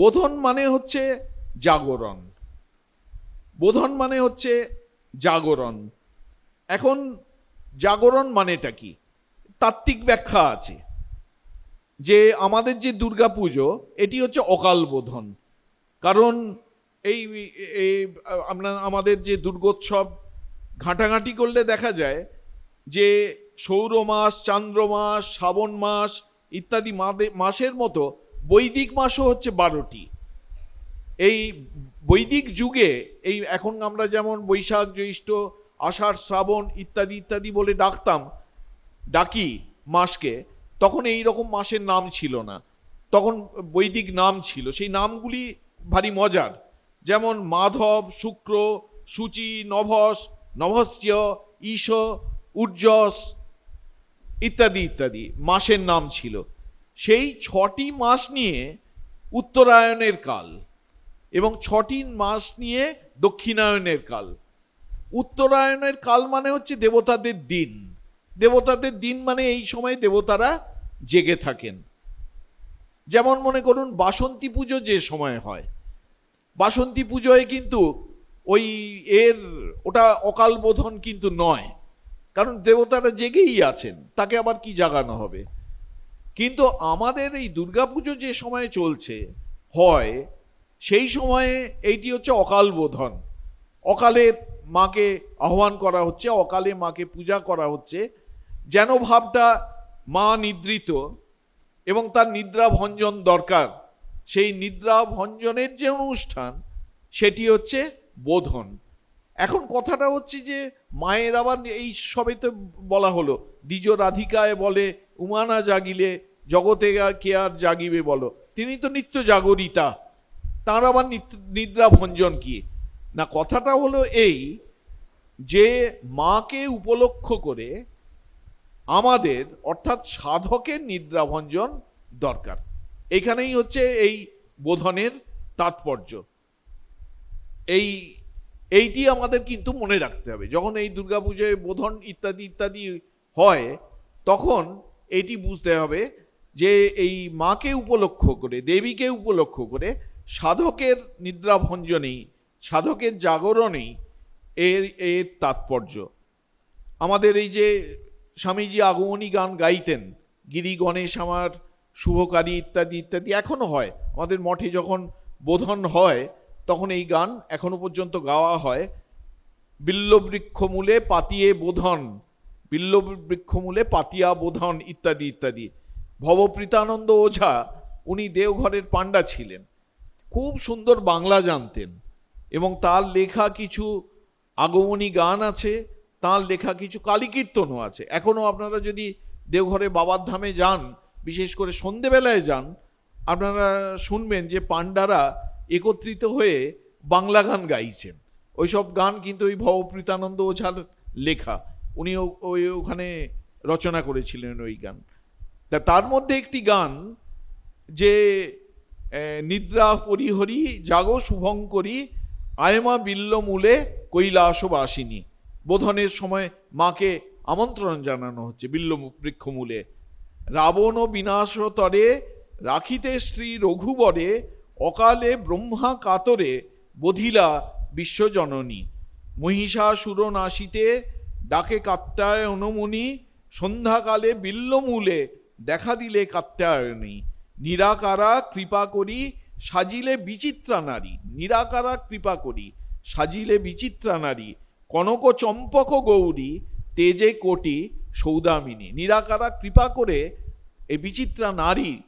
বোধন মানে হচ্ছে জাগরণ। বোধন মানে হচ্ছে জাগরণ। এখন জাগরণ মানেটা কি? তাত্ত্বিক ব্যাখ্যা আছে। যে আমাদের যে দুর্গা পুজো, এটি হচ্ছে অকাল বোধন। কারণ এই আমরা, আমাদের যে দুর্গোৎসব, ঘাঁটাঘাঁটি করলে দেখা যায় যে সৌর মাস, চান্দ্র মাস, শ্রাবণ মাস ইত্যাদি মাসের মতো বৈদিক মাসও হচ্ছে বারোটি। এই বৈদিক যুগে এই এখন আমরা যেমন বৈশাখ, জ্যৈষ্ঠ, আষাঢ়, শ্রাবণ ইত্যাদি ইত্যাদি বলে ডাকতাম, ডাকি মাসকে, তখন এই রকম মাসের নাম ছিল না। তখন বৈদিক নাম ছিল। সেই নামগুলি ভারী মজার। যেমন মাধব, শুক্র, সূচি, নভস, নভস্য, ঈশ, উর্জস ইত্যাদি ইত্যাদি মাসের নাম ছিল। সেই ছটি মাস নিয়ে উত্তরায়ণের কাল এবং ছটি মাস নিয়ে দক্ষিণায়নের কাল। উত্তরায়ণের কাল মানে হচ্ছে দেবতাদের দিন। দেবতাদের দিন মানে এই সময় দেবতারা জেগে থাকেন। যেমন মনে করুন, বাসন্তী পুজো যে সময় হয়, বাসন্তী পুজোয় কিন্তু ওই এর ওটা অকাল বোধন কিন্তু নয়, কারণ দেবতারা জেগেই আছেন, তাকে আবার কি জাগানো হবে? কিন্তু আমাদের এই দুর্গাপুজো যে সময়ে চলছে, হয়, সেই সময়ে এইটি হচ্ছে অকাল বোধন। অকালে মাকে আহ্বান করা হচ্ছে, অকালে মাকে পূজা করা হচ্ছে, যেন ভাবটা মা নিদ্রিত এবং তার নিদ্রা ভঞ্জন দরকার। সেই নিদ্রা ভঞ্জনের যে অনুষ্ঠান, সেটি হচ্ছে বোধন। এখন কথাটা হচ্ছে যে, মায়ের আবার এই সবে তো বলা হলো, দ্বিজ রাধিকায় বলে, উমানা জাগিলে জগতে কে আর জাগিবে বলো? তিনি তো নিত্য জাগরিতা। তার আবার নিদ্রা ভঞ্জন কি? না, কথাটা হলো এই যে মাকে উপলক্ষ করে আমাদের, অর্থাৎ সাধকের নিদ্রা ভঞ্জন দরকার। এখানেই হচ্ছে এই বোধনের তাৎপর্য। এই, এইটি আমাদের কিন্তু মনে রাখতে হবে। যখন এই দুর্গাপুজোয় বোধন ইত্যাদি ইত্যাদি হয়, তখন এটি বুঝতে হবে যে এই মাকে উপলক্ষ করে, দেবীকে উপলক্ষ করে সাধকের নিদ্রা ভঞ্জনেই সাধকের জাগরণেই এর এর তাৎপর্য। আমাদের এই যে স্বামীজি আগমনী গান গাইতেন, গিরি গণেশ আমার শুভকারী ইত্যাদি ইত্যাদি, এখনও হয়। আমাদের মঠে যখন বোধন হয়, তখন এই গান এখনও পর্যন্ত গাওয়া হয়। বিল্ল বৃক্ষমূলে পাতিয়ে বোধন বিল্ল বৃক্ষমূলে পাতিয়া বোধন, ইত্যাদি ইত্যাদি। ভবপ্রীতানন্দ ওঝা, উনি দেওঘরের পাণ্ডা ছিলেন। খুব সুন্দর বাংলা জানতেন এবং তার লেখা কিছু আগমনী গান আছে, তার লেখা কিছু কালী কীর্তনও আছে। এখনও আপনারা যদি দেওঘরে বাবার ধামে যান, বিশেষ করে সন্ধেবেলায় যান, আপনারা শুনবেন যে পাণ্ডারা একত্রিত হয়ে বাংলা গান গাইছেন। ওইসব গান কিন্তু ওই ভবপ্রীতানন্দ ওঝার লেখা। উনি ওই ওখানে রচনা করেছিলেন ওই গান। তার মধ্যে একটি গান যে নিদ্রা পরিহরি, জাগো শুভঙ্করী, আয়মা বিল্ল মূলে কৈলাসবাসিনী। বোধনের সময় মাকে আমন্ত্রণ জানানো হচ্ছে বিল্ল বৃক্ষমূলে রাবণ বিনাশ তরে রাখিতে শ্রী রঘুবরে, অকালে ব্রহ্মা কাতরে বধিলা বিশ্বজননী। মহিষাসুর নাশিতে ডাকে কাত্যায়নমুনি সন্ধ্যাকালে বিল্লমূলে দেখা দিলে কাত্যায়নী। নিরাকারা কৃপা করি, সাজিলে বিচিত্রা নারী। নিরাকারা কৃপা করি, সাজিলে বিচিত্রা নারী। কনক চম্পক গৌরী, তেজে কোটি সৌদামিনী। নিরাকারা কৃপা করে এই বিচিত্রা নারী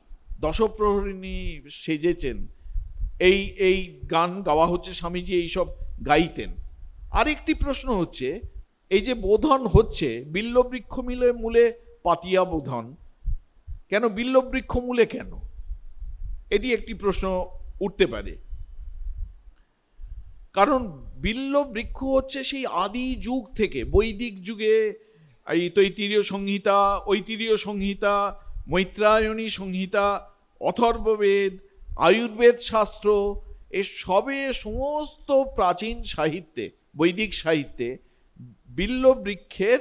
দশপ্রহরিণী সেজেছেন। এই এই গান গাওয়া হচ্ছে স্বামীজি এইসব গাইতেন। আরেকটি প্রশ্ন হচ্ছে, এই যে বোধন হচ্ছে বিল্ল বৃক্ষ মিলে মূলে পাতিয়া বোধন কেন বিল্ল বৃক্ষ মূলে কেন? এটি একটি প্রশ্ন উঠতে পারে। কারণ বিল্ল বৃক্ষ হচ্ছে সেই আদি যুগ থেকে, বৈদিক যুগে, এই তৈতিরীয় সংহিতা ঐতিরীয় সংহিতা মৈত্রায়নী সংহিতা, অথর্ববেদ, আয়ুর্বেদ শাস্ত্র, এ সবে সমস্ত প্রাচীন সাহিত্যে, বৈদিক সাহিত্যে বিল্ল বৃক্ষের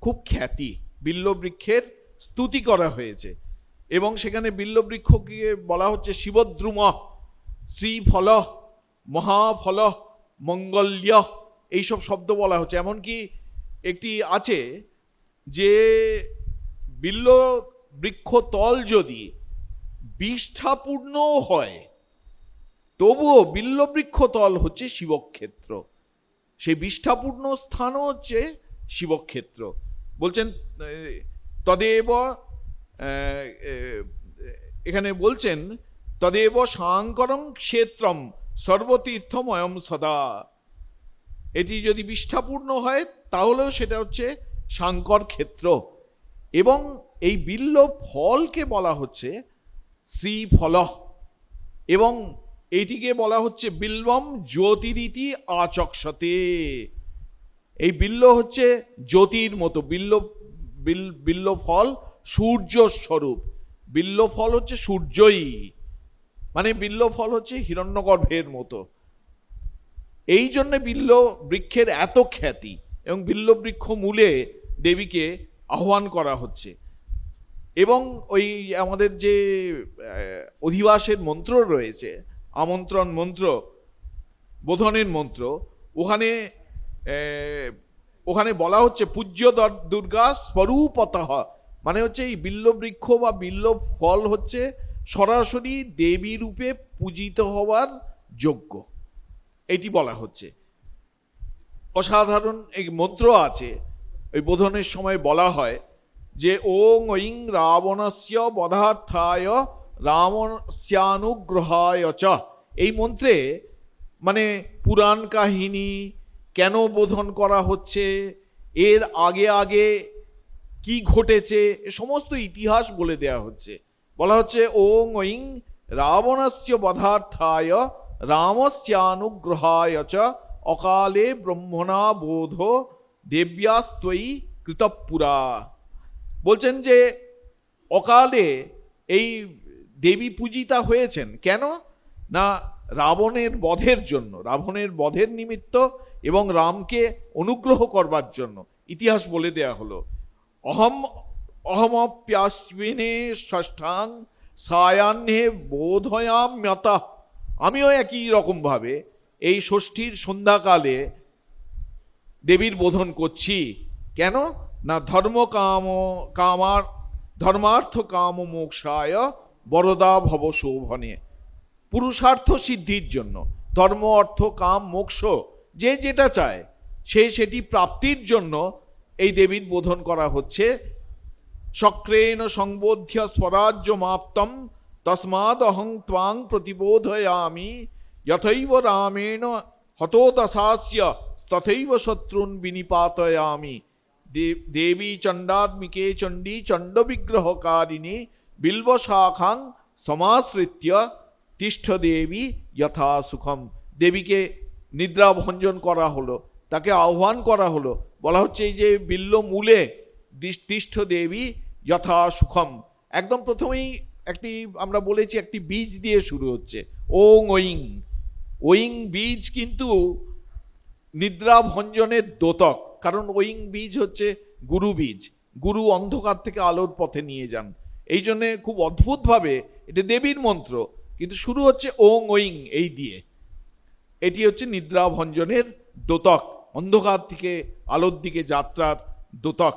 খুব খ্যাতি বিল্ল বৃক্ষের স্তুতি করা হয়েছে। এবং সেখানে বিল্ল বৃক্ষকে বলা হচ্ছে, শিবদ্রুম, শ্রীফল, মহাফল, মঙ্গল্য এইসব শব্দ বলা হচ্ছে। এমনকি একটি আছে যে বিল্ল বৃক্ষ তল যদি বিষ্ঠাপূর্ণ হয়, তবুও বিল্ল বৃক্ষ তল হচ্ছে শিবক্ষেত্র। সেই বিষ্ঠাপূর্ণ স্থানও হচ্ছে শিবক্ষেত্র। বলছেন তদেব এখানে বলছেন, তদেব সাংকরম ক্ষেত্রম সর্বতীর্থময়ম সদা। এটি যদি বিষ্ঠাপূর্ণ হয়, তাহলেও সেটা হচ্ছে সাংকর ক্ষেত্র। এবং এই বিল্ল ফলকে বলা হচ্ছে শ্রী শ্রীফল এবং এইটিকে বলা হচ্ছে বিল্বম জ্যোতিরীতি আচক্ষতে। এই বিল্ল হচ্ছে জ্যোতির মতো, বিল্ল বিল- বিল্ল ফল সূর্য স্বরূপ। বিল্ল ফল হচ্ছে সূর্যই। মানে বিল্ল ফল হচ্ছে হিরণ্যগর্ভের মতো। এই জন্য বিল্ল বৃক্ষের এত খ্যাতি এবং বিল্ল বৃক্ষ মূলে দেবীকে আহ্বান করা হচ্ছে। এবং ওই আমাদের যে অধিবাসের মন্ত্র রয়েছে, আমন্ত্রণ মন্ত্র, বোধনের মন্ত্র, ওখানে ওখানে বলা হচ্ছে, পূজ্য দুর্গা স্বরূপতঃ মানে হচ্ছে এই বিল্ল বৃক্ষ বা বিল্ল ফল হচ্ছে সরাসরি দেবী রূপে পূজিত হওয়ার যোগ্য। এটি বলা হচ্ছে। অসাধারণ এই মন্ত্র আছে ওই বোধনের সময় বলা হয় যে, ওং ঐং রাবণস্য বধার্থায় রামস্যানুগ্রহায় চ এই মন্ত্রে মানে পুরাণ কাহিনী কেন বোধন করা হচ্ছে? এর আগে আগে কি ঘটেছে? সমস্ত ইতিহাস বলে দেয়া হচ্ছে। বলা হচ্ছে, ওং ঐং রাবণস্য বধার্থায়, রামস্যানুগ্রহায় চ অকালে ব্রহ্মণা বোধ দেব্যাস্তয়ী কৃতপুরা। বলছেন যে, অকালে এই দেবী পূজিতা হয়েছেন। কেন? না, রাবণের বধের জন্য, রাবণের বধের নিমিত্ত এবং রামকে অনুগ্রহ করবার জন্য। ইতিহাস বলে দেয়া হলো, অহম অহমপ্যাশ্বিনে ষষ্ঠাং সায়াহ্নে বোধয়াম্যতা আমিও একই রকম ভাবে এই ষষ্ঠীর সন্ধ্যাকালে দেবীর বোধন করছি। কেন? না ধর্ম কাম কামার ধর্মার্থ কাম মোক্ষায় বরদা ভব শোভনে। পুরুষার্থ সিদ্ধির জন্য। ধর্ম, অর্থ, কাম, মোক্ষ যে যেটা চায়, সে সেটি প্রাপ্তির জন্য এই দেবীর বোধন করা হচ্ছে। শক্রেণ সংবোধ্য স্বরাজ্য মাপ্তম তসমাদ অহং ত্বাং প্রতিবোধয়ামি, যথৈব রামেণ হতোদশাস্য, তথৈব শত্রুন বিনিপাতয়ামি। দেবী চণ্ডাত্মিকে চণ্ডী চণ্ড বিগ্রহকারিণী বিল্ব শাখাং সমাশ্রিত্য, তিষ্ঠ দেবী যথা সুখম দেবীকে নিদ্রা ভঞ্জন করা হলো, তাকে আহ্বান করা হলো। বলা হচ্ছে এই যে বিল্ল মূলে তিষ্ঠ দেবী যথা সুখম। একদম প্রথমেই একটি আমরা বলেছি একটি বীজ দিয়ে শুরু হচ্ছে। ওং ওইং ওইং বীজ কিন্তু নিদ্রা ভঞ্জনের দোতক। কারণ ওইং বীজ হচ্ছে গুরু বীজ। গুরু অন্ধকার থেকে আলোর পথে নিয়ে যান। এই জন্য খুব অদ্ভুত ভাবে এটা দেবীর মন্ত্র, কিন্তু শুরু হচ্ছে ওং ওইং এই দিয়ে। এটি হচ্ছে নিদ্রা ভঞ্জনের দোতক অন্ধকার থেকে আলোর দিকে যাত্রার দোতক।